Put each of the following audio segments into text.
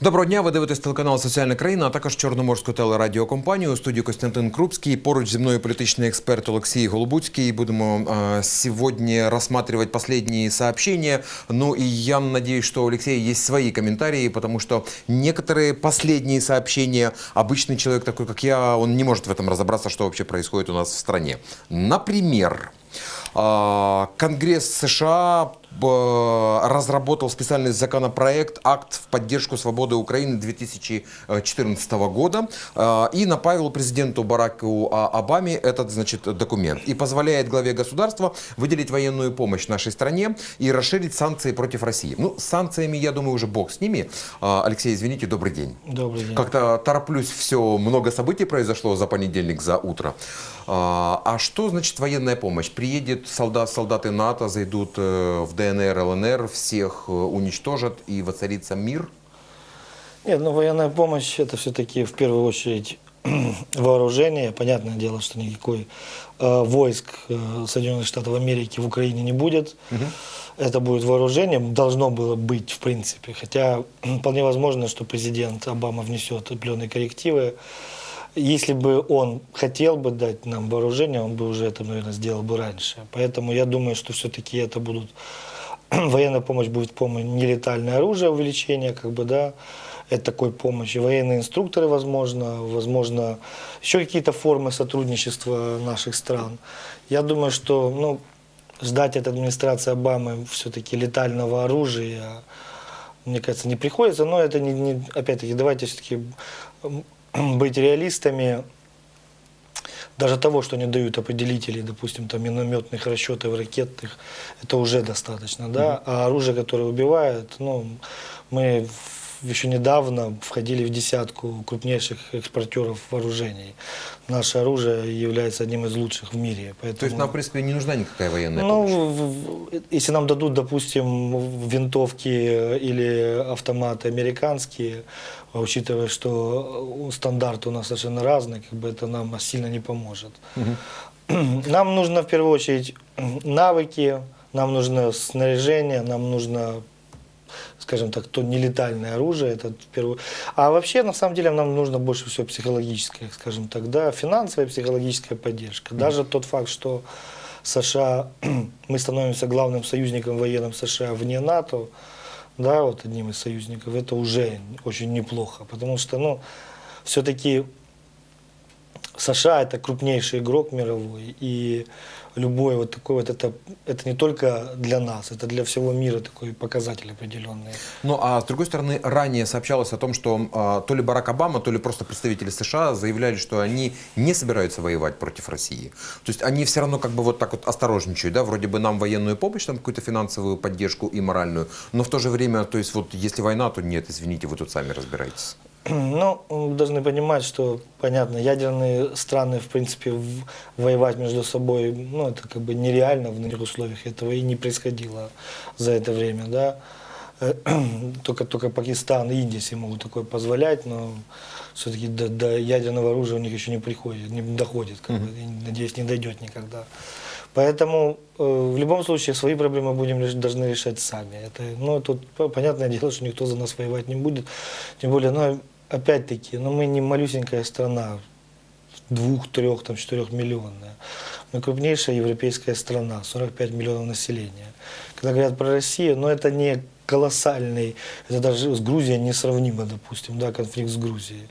Доброго дня, ви дивитесь телеканал Соціальна країна, а також Чорноморську телерадіокомпанію. У студії Костянтин Крупський. Поруч зі мною політичний експерт Олексій Голубуцький. Будемо э, сегодня рассматривать последние сообщения. Ну и я надеюсь, что у Алексея есть свои комментарии, потому что некоторые последние сообщения, обычный человек такой, как я, он не может в этом разобраться, что вообще происходит у нас в стране. Например, а, Конгресс США э, разработал специальный законопроект, акт в поддержку свободы Украины 2014 года э, и направил президенту Бараку А- Обаме этот значит, документ. И позволяет главе государства выделить военную помощь нашей стране и расширить санкции против России. Ну, с санкциями, я думаю, уже бог с ними. А, Алексей, извините, добрый день. Добрый день. Как-то тороплюсь, все, много событий произошло за понедельник, за утро. А, что значит военная помощь? Приедет солдат, солдаты НАТО, зайдут э, в ДНР, ЛНР, всех э, уничтожат и воцарится мир? Нет, ну военная помощь это все-таки в первую очередь вооружение. Понятное дело, что никакой э, войск э, Соединенных Штатов Америки в Украине не будет. Это будет вооружение, должно было быть в принципе. Хотя вполне возможно, что президент Обама внесет определенные коррективы. Если бы он хотел бы дать нам вооружение, он бы уже это, наверное, сделал бы раньше. Поэтому я думаю, что все-таки это будут военная помощь будет помощь нелетальное оружие увеличение, как бы, да, это такой помощи. Военные инструкторы, возможно, возможно, еще какие-то формы сотрудничества наших стран. Я думаю, что, ну, ждать от администрации Обамы все-таки летального оружия, мне кажется, не приходится, но это не, не опять-таки, давайте все-таки быть реалистами, даже того, что они дают определители, допустим, там минометных расчетов, ракетных, это уже достаточно, да. А оружие, которое убивает, ну, мы в- еще недавно входили в десятку крупнейших экспортеров вооружений. Наше оружие является одним из лучших в мире. Поэтому... То есть нам, в принципе, не нужна никакая военная Ну, помощь? в- если нам дадут, допустим, винтовки или автоматы американские, учитывая, что стандарты у нас совершенно разные, как бы это нам сильно не поможет. Нам нужно в первую очередь навыки, нам нужно снаряжение, нам нужно скажем так, то нелетальное оружие, это в первую... А вообще, на самом деле, нам нужно больше всего психологическая, скажем так, да, финансовая психологическая поддержка. Даже тот факт, что США, мы становимся главным союзником военным США вне НАТО, да, вот одним из союзников, это уже очень неплохо, потому что, ну, все-таки США это крупнейший игрок мировой, и любой вот такой вот это, это не только для нас, это для всего мира такой показатель определенный. Ну, а с другой стороны, ранее сообщалось о том, что а, то ли Барак Обама, то ли просто представители США заявляли, что они не собираются воевать против России. То есть они все равно как бы вот так вот осторожничают, да, вроде бы нам военную помощь, там какую-то финансовую поддержку и моральную, но в то же время, то есть вот если война, то нет, извините, вы тут сами разбираетесь. Ну, мы должны понимать, что, понятно, ядерные страны, в принципе, воевать между собой, ну, это как бы нереально в нынешних условиях. Этого и не происходило за это время, да. Только, только Пакистан и Индия себе могут такое позволять, но все-таки до, до ядерного оружия у них еще не приходит, не доходит, как бы, надеюсь, не дойдет никогда. Поэтому э, в любом случае свои проблемы будем должны решать сами. Это, ну, тут по- понятное дело, что никто за нас воевать не будет. Тем более, ну, опять-таки, ну, мы не малюсенькая страна, двух, трех, там, четырех миллионная. Мы крупнейшая европейская страна, 45 миллионов населения. Когда говорят про Россию, ну, это не колоссальный, это даже с Грузией несравнимо, допустим, да, конфликт с Грузией.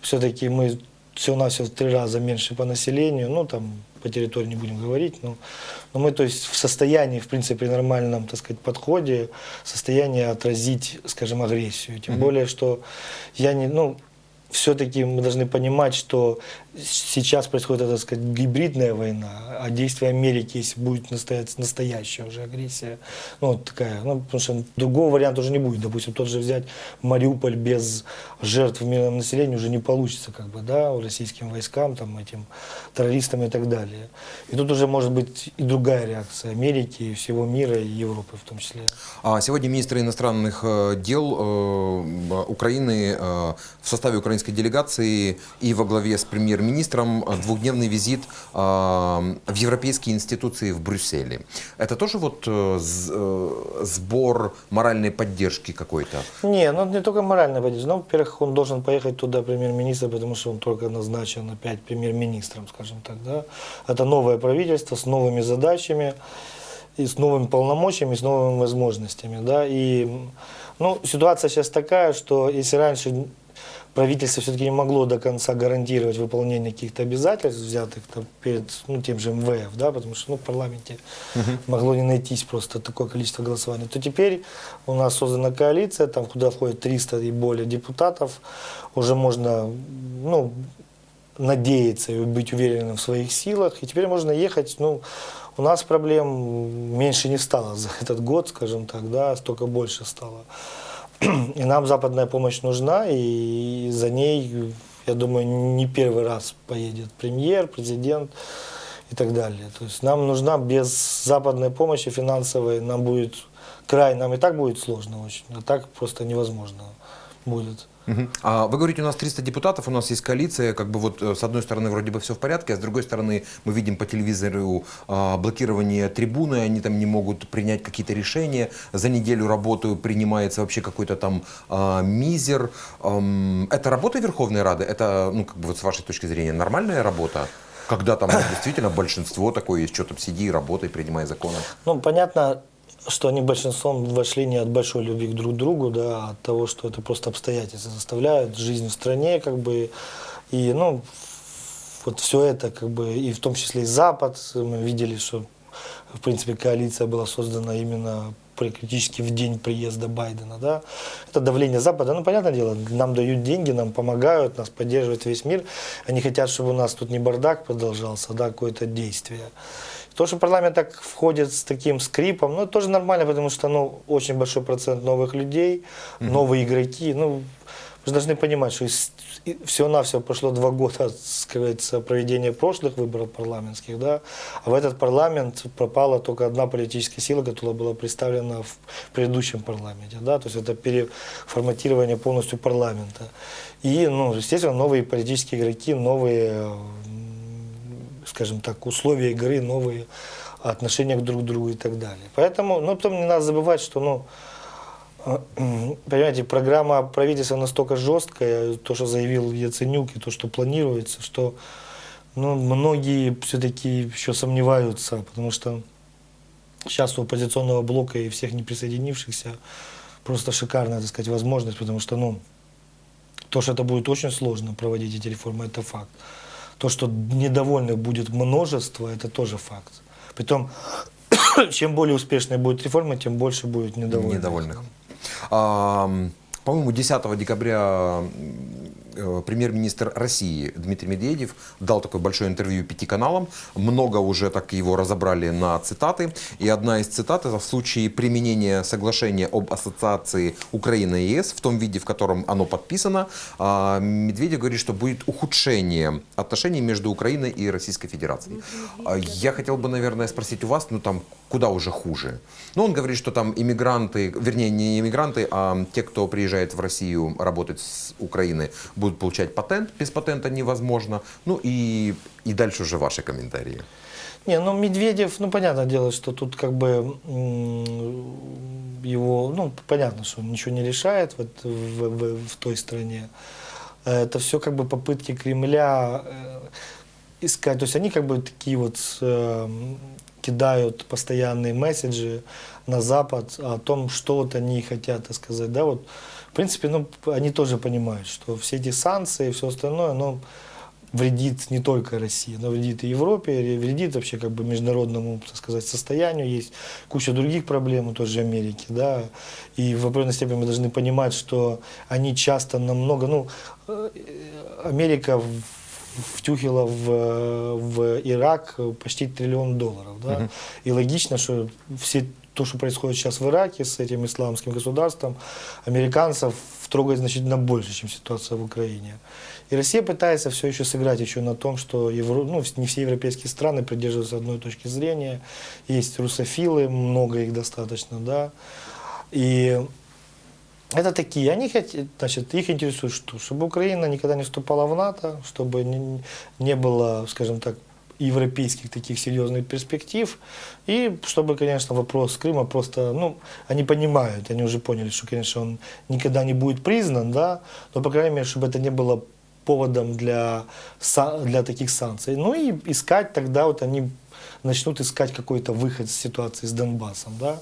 Все-таки мы всего-навсего в три раза меньше по населению, ну, там, по территории не будем говорить, но, но мы, то есть, в состоянии, в принципе, при нормальном, так сказать, подходе, в состоянии отразить, скажем, агрессию. Тем более, что я не, ну, все-таки мы должны понимать, что сейчас происходит, так сказать, гибридная война, а действие Америки, если будет настоять, настоящая уже агрессия, ну, такая, ну, потому что другого варианта уже не будет. Допустим, тот же взять Мариуполь без жертв мирного населения уже не получится, как бы, да, российским войскам, там, этим террористам и так далее. И тут уже может быть и другая реакция Америки, и всего мира, и Европы в том числе. А сегодня министр иностранных э, дел э, Украины э, в составе украинской делегации и во главе с премьер-министром двухдневный визит э, в европейские институции в Брюсселе. Это тоже вот э, э, сбор моральной поддержки какой-то? Не, ну не только морально поддержка. Ну, во-первых, он должен поехать туда премьер-министр, потому что он только назначен опять премьер-министром, скажем так, да. Это новое правительство с новыми задачами и с новыми полномочиями, с новыми возможностями, да. И, ну, ситуация сейчас такая, что если раньше правительство все-таки не могло до конца гарантировать выполнение каких-то обязательств, взятых там, перед ну, тем же МВФ, да, потому что ну, в парламенте могло не найтись просто такое количество голосований, то теперь у нас создана коалиция, там, куда входит 300 и более депутатов, уже можно ну, надеяться и быть уверенным в своих силах, и теперь можно ехать, ну, у нас проблем меньше не стало за этот год, скажем так, да, столько больше стало. И нам западная помощь нужна, и за ней, я думаю, не первый раз поедет премьер, президент и так далее. То есть нам нужна без западной помощи финансовой, нам будет край, нам и так будет сложно очень, а так просто невозможно будет. А вы говорите, у нас 300 депутатов, у нас есть коалиция, как бы вот э, с одной стороны вроде бы все в порядке, а с другой стороны мы видим по телевизору а, блокирование трибуны, они там не могут принять какие-то решения, за неделю работы принимается вообще какой-то там а, мизер. Ам, Это работа Верховной Рады? Это, ну, как бы вот с вашей точки зрения, нормальная работа? Когда там ну, действительно большинство такое есть, что там сиди работай, принимай законы. Ну, понятно, что они большинством вошли не от большой любви к друг другу, да, а от того, что это просто обстоятельства заставляют, жизнь в стране, как бы, и, ну, вот все это, как бы, и в том числе и Запад, мы видели, что, в принципе, коалиция была создана именно практически в день приезда Байдена, да, это давление Запада, ну, понятное дело, нам дают деньги, нам помогают, нас поддерживает весь мир, они хотят, чтобы у нас тут не бардак продолжался, да, какое-то действие. То, что парламент так входит с таким скрипом, ну, тоже нормально, потому что, ну, очень большой процент новых людей, новые игроки, ну, вы должны понимать, что всего-навсего прошло два года с как говорится, проведения прошлых выборов парламентских, да, а в этот парламент пропала только одна политическая сила, которая была представлена в предыдущем парламенте, да, то есть это переформатирование полностью парламента. И, ну, естественно, новые политические игроки, новые, м, скажем так, условия игры, новые отношения к друг другу и так далее. Поэтому, ну, потом не надо забывать, что, ну, Понимаете, программа правительства настолько жесткая, то, что заявил Яценюк, и то, что планируется, что ну, многие все-таки еще сомневаются, потому что сейчас у оппозиционного блока и всех не присоединившихся просто шикарная, так сказать, возможность, потому что, ну, то, что это будет очень сложно проводить эти реформы, это факт. То, что недовольных будет множество, это тоже факт. Притом, чем более успешной будет реформа, тем больше будет недовольных. недовольных. Ам, По-моему, 10 декабря э, премьер-министр России Дмитрий Медведев дал такое большое интервью пяти каналам. Много уже так его разобрали на цитаты. И одна из цитат это в случае применения соглашения об ассоциации Украины и ЕС в том виде, в котором оно подписано, а, Медведев говорит, что будет ухудшение отношений между Украиной и Российской Федерацией. А Я хотел бы, наверное, спросить у вас, ну там куда уже хуже? Ну, он говорит, что там иммигранты, вернее, не иммигранты, а те, кто приезжает в Россию работать с Украины, будут получать патент. Без патента невозможно. Ну и, и дальше уже ваши комментарии. Не, ну Медведев, ну понятное дело, что тут как бы его, ну понятно, что он ничего не решает вот в, в- в той стране. Это все как бы попытки Кремля э, искать, то есть они как бы такие вот э, кидают постоянные месседжи на Запад о том, что вот они хотят сказать, да, вот в принципе, ну они тоже понимают, что все эти санкции и все остальное, оно вредит не только России, но вредит и Европе, вредит вообще как бы международному, так сказать, состоянию. Есть куча других проблем у той же Америки, да. И в определенной степени мы должны понимать, что они часто намного, ну, э, Америка в- втюхила в, в Ирак почти триллион долларов, да. И логично, что все то, что происходит сейчас в Ираке с этим исламским государством, американцев трогает значительно больше, чем ситуация в Украине. И Россия пытается все еще сыграть еще на том, что евро, ну, не все европейские страны придерживаются одной точки зрения. Есть русофилы, много их достаточно, да. И это такие, они хотят, значит, их интересует что? Чтобы Украина никогда не вступала в НАТО, чтобы не, не было, скажем так, европейских таких серьезных перспектив. И чтобы, конечно, вопрос Крыма просто, ну, они понимают, они уже поняли, что, конечно, он никогда не будет признан, да, но, по крайней мере, чтобы это не было поводом для, для таких санкций. Ну и искать тогда, вот они начнут искать какой-то выход из ситуации с Донбассом, да.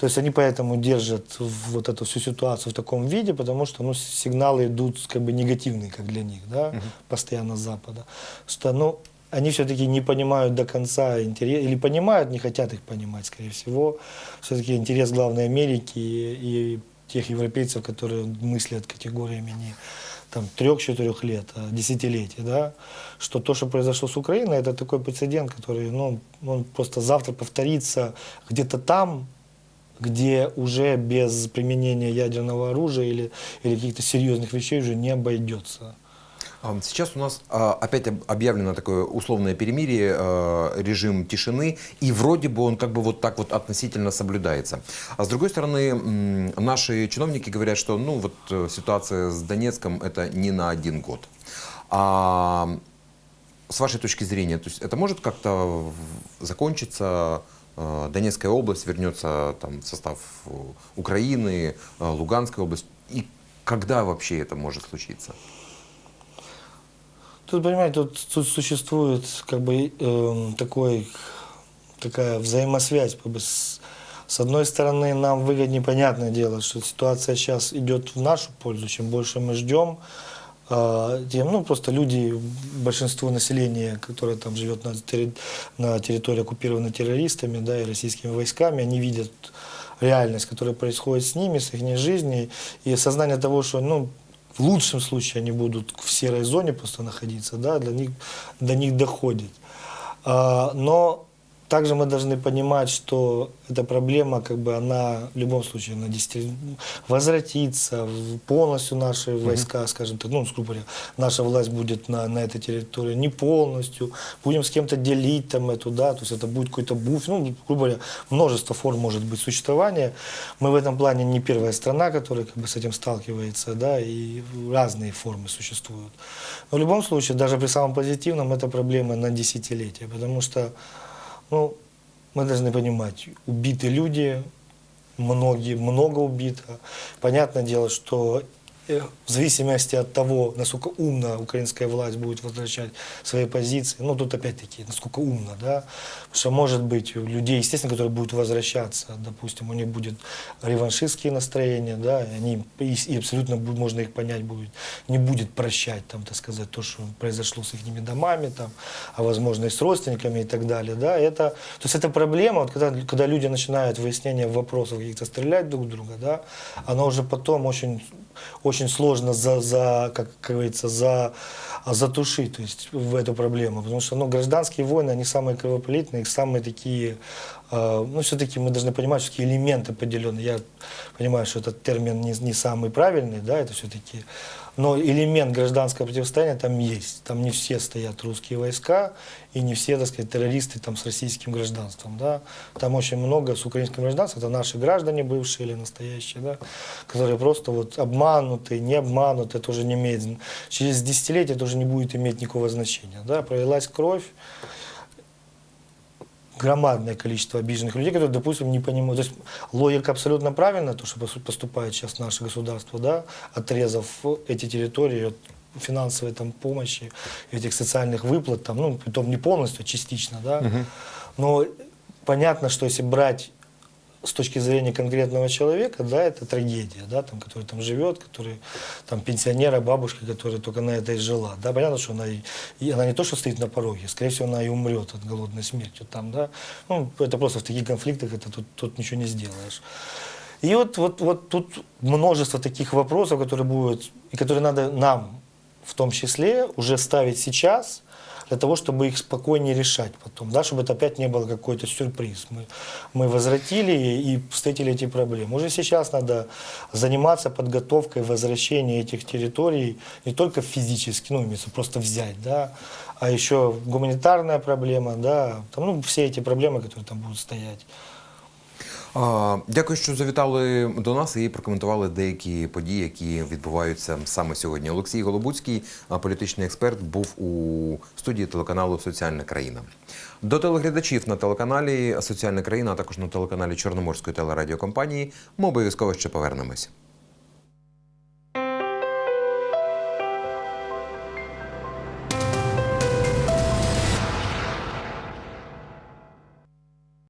То есть они поэтому держат вот эту всю ситуацию в таком виде, потому что ну, сигналы идут как бы негативные, как для них, да, постоянно с Запада. Что, ну, они все-таки не понимают до конца интерес, или понимают, не хотят их понимать, скорее всего. Все-таки интерес главной Америки и, и тех европейцев, которые мыслят категориями не там трех-четырех лет, а десятилетий, да, что то, что произошло с Украиной, это такой прецедент, который, ну, он просто завтра повторится где-то там, где уже без применения ядерного оружия или, или каких-то серьезных вещей уже не обойдется. А, Сейчас у нас а, опять об- объявлено такое условное перемирие, а, режим тишины, и вроде бы он как бы вот так вот относительно соблюдается. А с другой стороны, наши чиновники говорят, что ну вот э, ситуация с Донецком это не на один год. А с вашей точки зрения, то есть это может как-то закончиться, Донецкая область вернется там, в состав э, Украины, э, Луганская область, и когда вообще это может случиться? Тут, понимаете, тут, тут существует как бы эм, такой, такая взаимосвязь. Как бы с, с одной стороны, нам выгоднее, понятное дело, что ситуация сейчас идет в нашу пользу. Чем больше мы ждем, э, тем, ну, просто люди, большинство населения, которое там живет на, терри- на территории, оккупированной террористами, да, и российскими войсками, они видят реальность, которая происходит с ними, с их жизнью, и осознание того, что, ну, в лучшем случае они будут в серой зоне просто находиться, да, для них, до них доходит. А, но также мы должны понимать, что эта проблема, как бы, она в любом случае на десятилет- возвратится, в- полностью наши войска, скажем так, ну, грубо говоря, наша власть будет на, на этой территории не полностью, будем с кем-то делить там эту, да, то есть это будет какой-то буф, ну, грубо говоря, множество форм может быть существования. Мы в этом плане не первая страна, которая как бы с этим сталкивается, да, и разные формы существуют. Но в любом случае, даже при самом позитивном, это проблема на десятилетия, потому что ну, мы должны понимать, убиты люди, многие, много убито. Понятное дело, что в зависимости от того, насколько умно украинская власть будет возвращать свои позиции, ну тут опять-таки, насколько умно, да, потому что может быть у людей, естественно, которые будут возвращаться, допустим, у них будет реваншистские настроения, да, и они, и, и абсолютно бу- можно их понять будет, не будет прощать, там, так сказать, то, что произошло с их домами, там, а возможно и с родственниками и так далее, да, это, то есть это проблема, вот когда, когда люди начинают выяснение вопросов каких-то стрелять друг друга, да, оно уже потом очень, очень сложно за, за как, как говорится, за, затушить, то есть в эту проблему, потому что, ну, гражданские войны, они самые кровопролитные, самые такие, ну, все-таки мы должны понимать, что такие элементы поделены. Я понимаю, что этот термин не, не самый правильный, да, это все-таки, но элемент гражданского противостояния там есть. Там не все стоят русские войска, и не все, так сказать, террористы там с российским гражданством, да. Там очень много с украинским гражданством, это наши граждане бывшие или настоящие, да, которые просто вот обмануты, не обмануты, это уже не имеет, через десятилетия это уже не будет иметь никакого значения, да. Пролилась кровь, громадное количество обиженных людей, которые, допустим, не понимают. То есть логика абсолютно правильная, то, что пос- поступает сейчас наше государство, да, отрезав эти территории от финансовой там, помощи, этих социальных выплат, там, ну, притом не полностью, а частично, да. Но понятно, что если брать с точки зрения конкретного человека, да, это трагедия, да, там, который там живет, который там пенсионера, бабушка, которая только на это и жила, да, понятно, что она, и, она не то, что стоит на пороге, скорее всего, она и умрет от голодной смертью там, да, ну, это просто в таких конфликтах, это тут, тут ничего не сделаешь. И вот, вот, вот тут множество таких вопросов, которые будут, и которые надо нам, в том числе, уже ставить сейчас, для того, чтобы их спокойнее решать потом, да, чтобы это опять не было какой-то сюрприз. Мы, мы возвратили и встретили эти проблемы. Уже сейчас надо заниматься подготовкой возвращения этих территорий не только физически, ну, имеется просто взять, да, а еще гуманитарная проблема, да, там, ну, все эти проблемы, которые там будут стоять. Дякую, що завітали до нас і прокоментували деякі події, які відбуваються саме сьогодні. Олексій Голобуцький, політичний експерт, був у студії телеканалу Соціальна країна. До телеглядачів на телеканалі Соціальна країна, а також на телеканалі Чорноморської телерадіокомпанії. Ми обов'язково ще повернемось.